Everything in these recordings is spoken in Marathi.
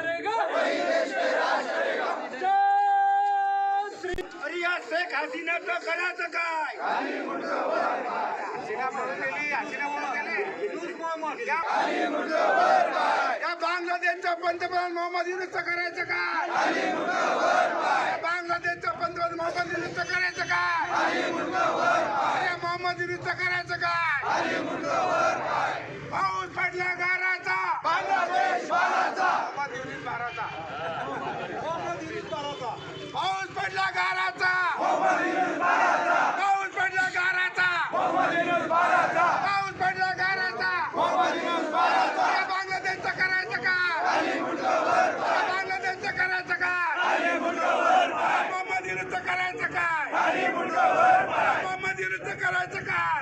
करेगा। वही देश पे राज करेगा अरे या शेख करायचं काय? हसीना पळून गेली हसीना पळून गेली. मोहम्मद. या या बांगलादेशचा पंतप्रधान मोहम्मद युनूसचं करायचं काय? या बांगलादेशचा पंतप्रधान मोहम्मद युनूसचं करायचं काय? मोहम्मद युनूसचं करायचं काय? पडला गाराचा. पाऊस पडला गाराचा. पाऊस पडला गाराचा. या बांगलादेशचं करायचं का? या बांगलादेशचं करायचं का? मोहम्मद युनुसचं करायचं काय मोहम्मद युनुसचं करायचं काय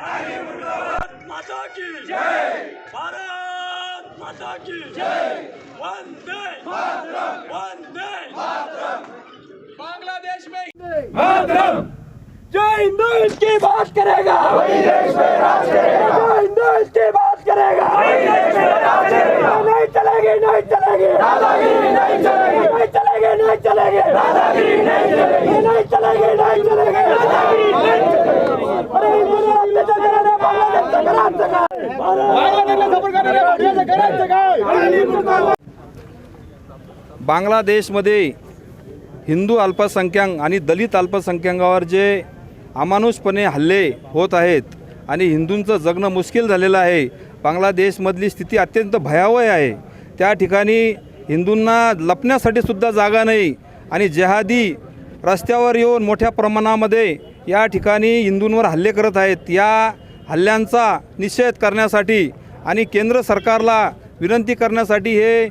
माता की जय. भारत माता की जय. वंदे बांग्लादेश में जय हिंदू इसकी बात करेगा जय हिंदू इसकी बात करेगा नहीं चलेगी नहीं चलेगी नहीं चलेगी नहीं चलेगी नहीं चलेगी नहीं चलेगी नहीं चलेगी अरे हिंदूने अत्याचार करायला बांगलादेशचं करायचं काय बांगलादेशला सपोर्ट करायला भारताचं करायचं काय बांगलादेशमध्ये हिंदू अल्पसंख्याक आणि दलित अल्पसंख्याकावर जे अमानुषपणे हल्ले होत आहेत आणि हिंदूंचं जगणं मुश्किल झालेलं आहे. बांगलादेशमधली स्थिती अत्यंत भयावह आहे. त्या ठिकाणी हिंदूंना लपण्यासाठी सुद्धा जागा नाही आणि जेहादी रस्त्यावर येऊन मोठ्या प्रमाणामध्ये या ठिकाणी हिंदूंवर हल्ले करत आहेत. या हल्ल्यांचा निषेध करण्यासाठी आणि केंद्र सरकारला विनंती करण्यासाठी हे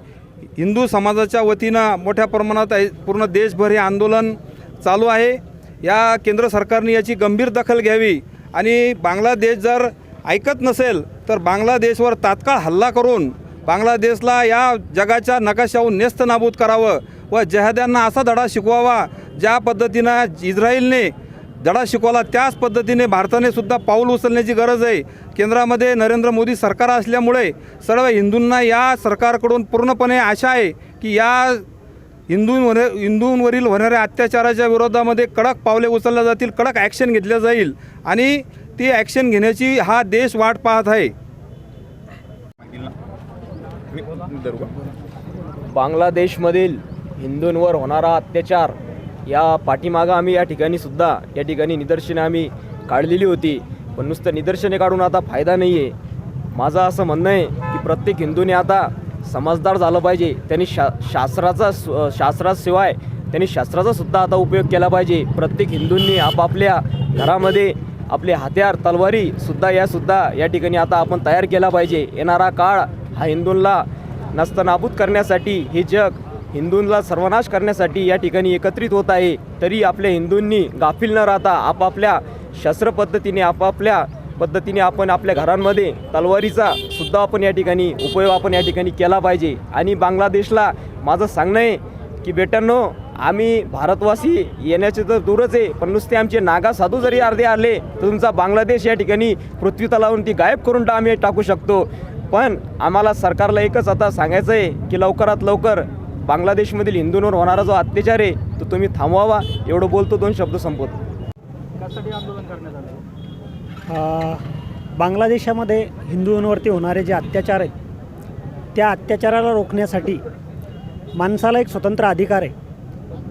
हिंदू समाजाच्या वतीनं मोठ्या प्रमाणात आहे- पूर्ण देशभर हे आंदोलन चालू आहे. या केंद्र सरकारने याची गंभीर दखल घ्यावी. आणि बांगलादेश जर ऐकत नसेल तर बांगलादेशवर तात्काळ हल्ला करून बांगलादेशला या जगाच्या नकाशाहून नेस्त नाबूद करावं व जहाद्यांना असा धडा शिकवावा ज्या पद्धतीनं इस्रायलने धडा शिकवला त्याच पद्धतीने भारताने सुद्धा पाऊल उचलण्याची गरज आहे. केंद्रामध्ये नरेंद्र मोदी सरकार असल्यामुळे सर्व हिंदूंना या सरकारकडून पूर्णपणे आशा आहे की या हिंदूंवर हिंदूंवरील होणाऱ्या अत्याचाराच्या विरोधामध्ये कडक पावले उचलल्या जातील कडक ॲक्शन घेतल्या जाईल आणि ती ॲक्शन घेण्याची हा देश वाट पाहत आहे. बांगलादेशमधील हिंदूंवर होणारा अत्याचार या पाठीमागं आम्ही या ठिकाणी सुद्धा या ठिकाणी निदर्शने आम्ही काढलेली होती. पण नुसतं निदर्शने काढून आता फायदा नाही आहे माझं असं म्हणणं आहे की प्रत्येक हिंदूने आता समजदार झालं पाहिजे. त्यांनी शा शास्त्राचा शास्त्राशिवाय त्यांनी शास्त्राचा सुद्धा आता उपयोग केला पाहिजे. प्रत्येक हिंदूंनी आपापल्या घरामध्ये आपले हत्यार तलवारी सुद्धा या या ठिकाणी आता आपण तयार केला पाहिजे. येणारा काळ हा हिंदूंना नस्तनाबूत करण्यासाठी हे जग हिंदूंना सर्वनाश करण्यासाठी या ठिकाणी एकत्रित होत आहे. तरी आपल्या हिंदूंनी गाफील न राहता आपापल्या शस्त्रपद्धतीने आपापल्या पद्धतीने आपण आपल्या घरांमध्ये तलवारीचा सुद्धा आपण या ठिकाणी उपयोग आपण या ठिकाणी केला पाहिजे. आणि बांगलादेशला माझं सांगणं आहे की बेटांनो आम्ही भारतवासी येण्याचे तर दूरच आहे पण नुसते आमचे नागा साधू जरी अर्धे आले तर तुमचा बांगलादेश या ठिकाणी पृथ्वी तलावून ती गायब करून आम्ही टाकू शकतो. पण आम्हाला सरकारला एकच आता सांगायचं आहे की लवकरात लवकर बांगलादेशमधील हिंदूंवर होणारा जो अत्याचार आहे तो तुम्ही थांबवावा. एवढं बोलतो दोन शब्द संपवतो. बांगलादेशामध्ये हिंदूंवरती होणारे जे अत्याचार आहेत त्या अत्याचाराला रोखण्यासाठी माणसाला एक स्वतंत्र अधिकार आहे.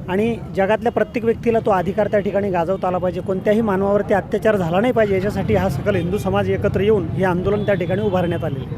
आणि जगातल्या प्रत्येक व्यक्तीला तो अधिकार त्या ठिकाणी गाजवता आला पाहिजे. कोणत्याही मानवावरती अत्याचार झाला नाही पाहिजे. याच्यासाठी हा सकल हिंदू समाज एकत्र येऊन हे आंदोलन त्या ठिकाणी उभारण्यात आलेलं आहे.